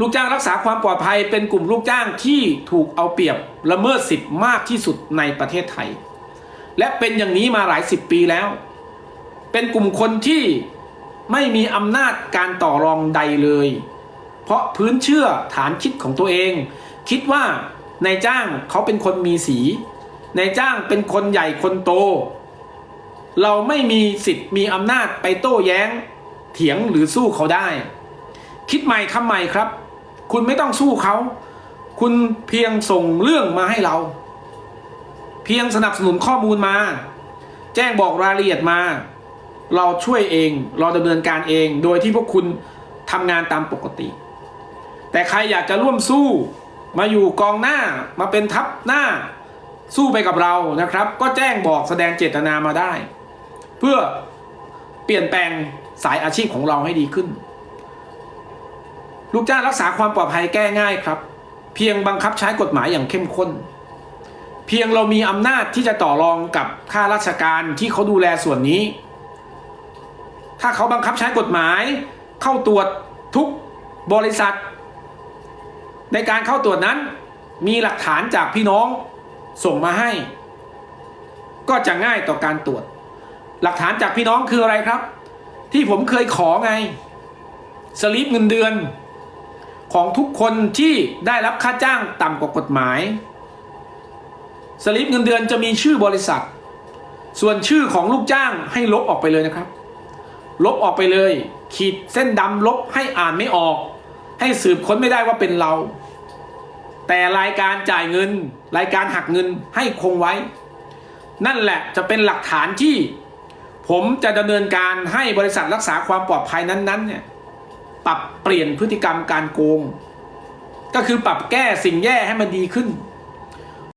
ลูกจ้างรักษาความปลอดภัยเป็นกลุ่มลูกจ้างที่ถูกเอาเปรียบละเมิดสิทธิ์มากที่สุดในประเทศไทย และเป็นอย่างนี้มาหลายสิบปีแล้ว เป็นกลุ่มคนที่ไม่มีอำนาจการต่อรองใดเลย เพราะพื้นเชื่อฐานคิดของตัวเอง คิดว่านายจ้างเขาเป็นคนมีสีนายจ้างเป็นคนใหญ่คนโต เราไม่มีสิทธิ์มีอำนาจไปโต้แย้ง เถียงหรือสู้เขาได้ คิดใหม่ทำใหม่ครับ คุณไม่ต้องสู้เขา คุณเพียงส่งเรื่องมาให้เรา เพียงสนับสนุนข้อมูลมา แจ้งบอกรายละเอียดมา เราช่วยเอง เราดำเนินการเอง โดยที่พวกคุณทำงานตามปกติ แต่ใครอยากจะร่วมสู้มาอยู่กองหน้ามาเป็นทัพหน้าสู้ไปกับเรานะครับ ก็แจ้งบอกแสดงเจตนามาได้ เพื่อเปลี่ยนแปลงสายอาชีพของเราให้ดีขึ้น ลูกจ้างรักษาความปลอดภัยแก้ง่ายครับ เพียงบังคับใช้กฎหมายอย่างเข้มข้น เพียงเรามีอำนาจที่จะต่อรองกับข้าราชการที่เขาดูแลส่วนนี้ ถ้าเขาบังคับใช้กฎหมาย เข้าตรวจทุกบริษัท ในการเข้าตรวจนั้น มีหลักฐานจากพี่น้องส่งมาให้ ก็จะง่ายต่อการตรวจ หลักฐานจากพี่น้องคืออะไรครับ ที่ผมเคยขอไงสลิปเงินเดือน ของทุกคนที่ได้รับค่าจ้างต่ำกว่ากฎหมาย สลิปเงินเดือนจะมีชื่อบริษัท ส่วนชื่อของลูกจ้างให้ลบออกไปเลยนะครับ ลบออกไปเลย ขีดเส้นดำลบให้อ่านไม่ออก ให้สืบค้นไม่ได้ว่าเป็นเรา แต่รายการจ่ายเงิน รายการหักเงินให้คงไว้ นั่นแหละจะเป็นหลักฐานที่ ผมจะดำเนินการให้บริษัทรักษาความปลอดภัยนั้นๆเนี่ย ปรับเปลี่ยนพฤติกรรมการโกง ก็คือปรับแก้สิ่งแย่ให้มันดีขึ้น